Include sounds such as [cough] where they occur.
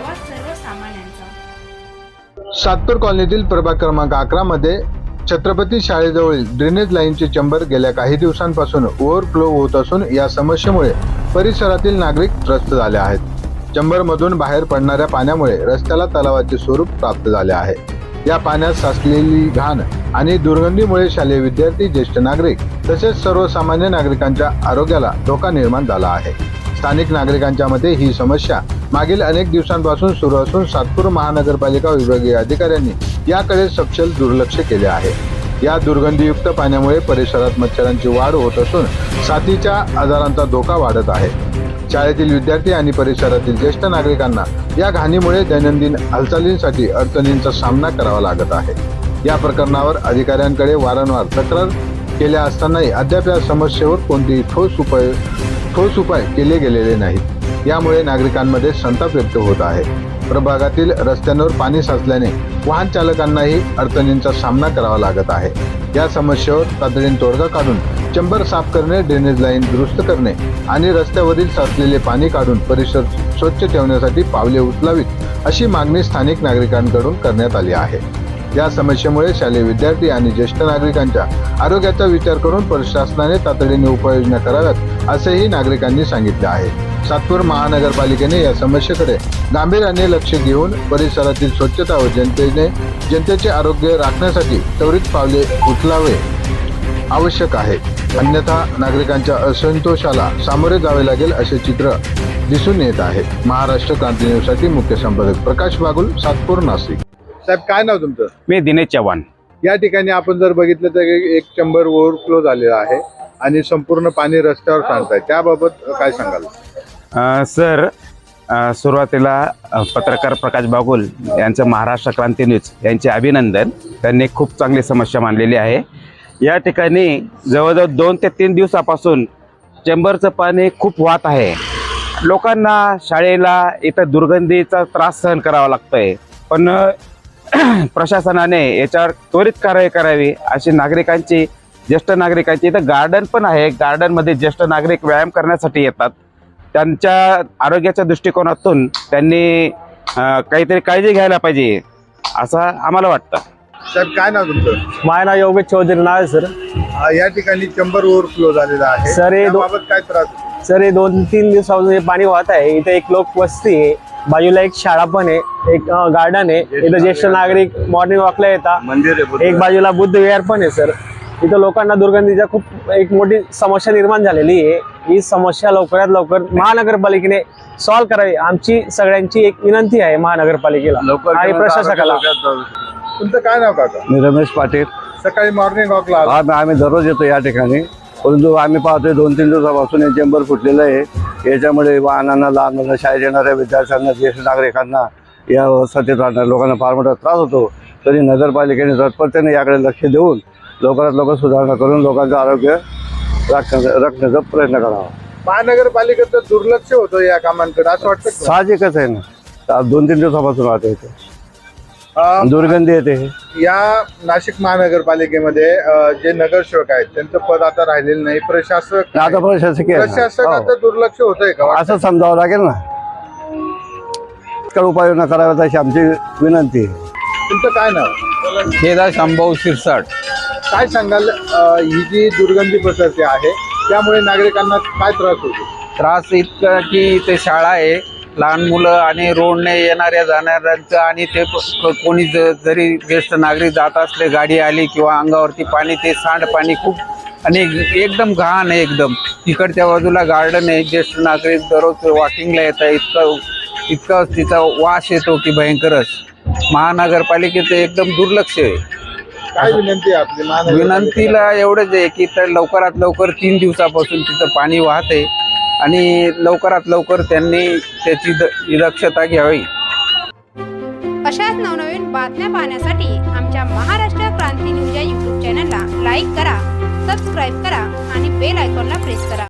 आवाज सर्वसामान्यांचा सातपूर कॉलनीतील प्रभाग क्रमांक अकरा मध्ये छत्रपती शाळेजवळील ड्रेनेज लाईनचे चंबर गेल्या काही दिवसांपासून ओव्हरफ्लो होत असून या समस्येमुळे परिसरातील नागरिक त्रस्त झाले आहेत. चंबरमधून बाहेर पडणाऱ्या पाण्यामुळे रस्त्याला तलावाचे स्वरूप प्राप्त झाले आहे. या पाण्यात साचलेली घाण आणि दुर्गंधीमुळे शालेय विद्यार्थी ज्येष्ठ नागरिक तसेच सर्वसामान्य नागरिकांच्या आरोग्याला धोका निर्माण झाला आहे. स्थानिक नागरिकांच्या मते ही समस्या मागील अनेक दिवसांपासून सुरू असून सातपूर महानगरपालिका विभागीय अधिकाऱ्यांनी याकडे सक्षल दुर्लक्ष केले आहे. या दुर्गंधीयुक्त पाण्यामुळे परिसरात मच्छरांची वाढ होत असून साथीच्या आजारांचा धोका वाढत आहे. शाळेतील विद्यार्थी आणि परिसरातील ज्येष्ठ नागरिकांना या घाणीमुळे दैनंदिन हालचालींसाठी अडचणींचा सामना करावा लागत आहे. या प्रकरणावर अधिकाऱ्यांकडे वारंवार तक्रार केल्या असतानाही अद्याप या समस्येवर कोणतीही ठोस उपाय ठोस उपाय केले गेलेले नाहीत. यामुळे नागरिकांमध्ये संताप व्यक्त होत आहे. प्रभागातील रस्त्यांवर पाणी साचल्याने वाहन चालकांनाही अडचणींचा सामना करावा लागत आहे. या समस्येवर तातडीने तोडगा काढून चंबर साफ करणे ड्रेनेज लाईन दुरुस्त करणे आणि रस्त्यावरील साचलेले पाणी काढून परिसर स्वच्छ ठेवण्यासाठी पावले उचलावीत अशी मागणी स्थानिक नागरिकांकडून करण्यात आली आहे. या समस्येमुळे शालेय विद्यार्थी आणि ज्येष्ठ नागरिकांच्या आरोग्याचा विचार करून प्रशासनाने तातडीने उपाययोजना कराव्यात असेही नागरिकांनी सांगितले आहे. सातपूर महानगरपालिकेने या समस्येकडे गांभीर्याने लक्ष घेऊन परिसरातील स्वच्छता व जनतेने जनतेचे आरोग्य राखण्यासाठी त्वरित पावले उचलावे आवश्यक आहे. अन्यथा नागरिकांच्या असंतोषाला सामोरे जावे लागेल असे चित्र दिसून येत आहे. महाराष्ट्र क्रांती न्यूजसाठी मुख्य संपादक प्रकाश बागुल सातपूर नाशिक. साहेब काय नाव तुमचं? मी दिनेश चव्हाण. या ठिकाणी आपण जर बघितलं तर एक- चंबर ओव्हरफ्लो झालेला आहे आणि संपूर्ण पाणी रस्त्यावर सांगताय त्याबाबत काय सांगाल? अ, सर अ, सुरुवातीला अ, पत्रकार प्रकाश बागुल यांचं महाराष्ट्र क्रांती न्यूज यांचे अभिनंदन. त्यांनी खूप चांगली समस्या मांडलेली आहे. या ठिकाणी जवळजवळ दोन ते तीन दिवसापासून चेंबरचं पाणी खूप वाहत आहे. लोकांना शाळेला इथं दुर्गंधीचा त्रास सहन करावा लागतोय. पण अ, [clears throat] प्रशासनाने याच्यावर त्वरित कारवाई करावी अशी नागरिकांची ज्येष्ठ नागरिकांची इथं गार्डन पण आहे. गार्डनमध्ये ज्येष्ठ नागरिक व्यायाम करण्यासाठी येतात. त्यांच्या आरोग्याच्या दृष्टिकोनातून त्यांनी काहीतरी काळजी घ्यायला पाहिजे असं आम्हाला वाटतं. साहेब काय नाव तुमचं? माझं नाव योगेश चौधरी नाव आहे सर आ, या ठिकाणी चंबर ओव्हरफ्लो झालेला आहे. सर, हे दो- त्याबाबत काय त्रास? सर हे दोन तीन दिवसापासून हे पाणी वाहत आहे. इथे एक लोक वस्ती आहे. बाजूला एक शाळा पण आहे एक गार्डन आहे. इथं ज्येष्ठ नागरिक. मॉर्निंग वॉकला येतात. एक बाजूला बुद्ध विहार पण आहे सर इथं लोकांना दुर्गंधीच्या खूप एक मोठी समस्या निर्माण झालेली आहे. ही समस्या लवकरात लवकर महानगरपालिकेने सॉल्व्ह करावी. आमची सगळ्यांची एक विनंती आहे महानगरपालिकेला आणि प्रशासकाला. तुमचं काय नाव काका? मी रमेश पाटील. सकाळी मॉर्निंग वॉकला आम्ही दररोज येतो या ठिकाणी. परंतु आम्ही पाहतोय दोन तीन दिवसापासून हे चेंबर फुटलेलं आहे. याच्यामुळे वाहनांना लहान मुलांना शाळेत येणाऱ्या विद्यार्थ्यांना ज्येष्ठ नागरिकांना या सत्तेत राहणाऱ्या लोकांना फार मोठा त्रास होतो. तरी नगरपालिकेने तत्परतेने याकडे लक्ष देऊन लवकरात लवकर सुधारणा करून लोकांचं आरोग्य राखण्याचा राखण्याचा प्रयत्न करावा. महानगरपालिकेचं दुर्लक्ष होतं या कामांकडे असं वाटतं? साहजिकच आहे ना. दोन तीन दिवसापासून राहते इथे दुर्गंधी येते. या नाशिक महानगरपालिकेमध्ये अ, जे नगरसेवक आहेत त्यांचं पद आता राहिलेलं नाही. प्रशासक आता प्रशासकीय आहे ना. हो. प्रशासनाचं दुर्लक्ष होतंय का असं समजावं लागेल ना. तर उपाययोजना कराव्यात अशी आमची विनंती आहे. तुमचं काय नाव? केदार शांभाऊ शिरसाट. काय सांगाल? अ, ही जी दुर्गंधी पसरते आहे त्यामुळे नागरिकांना काय त्रास होतो? त्रास इतका की ते शाळा आहे लहान मुलं आणि रोडने येणाऱ्या जाणाऱ्यांचं आणि ते कोणी ज- जरी ज्येष्ठ नागरिक जात असले गाडी आली किंवा अंगावरती पाणी ते सांडपाणी खूप आणि एकदम घाण आहे एकदम. तिकडच्या बाजूला गार्डन आहे. ज्येष्ठ नागरिक दररोज वॉकिंगला येत आहे इतकं इतका तिचा वास येतो की भयंकरच. महानगरपालिकेचं एकदम दुर्लक्ष आहे. काय विनंती आपली? विनंतीला एवढंच आहे की तर लवकरात लवकर तीन दिवसापासून तिथं पाणी वाहते. आणि लवकरात लवकर त्यांनी त्याची द- दक्षता घ्यावी. अशाच नवनवीन बातम्या पाहण्यासाठी आमच्या महाराष्ट्र क्रांती न्यूज या यूट्यूब चॅनलला लाईक करा सबस्क्राईब करा आणि बेल आयकॉनला प्रेस करा.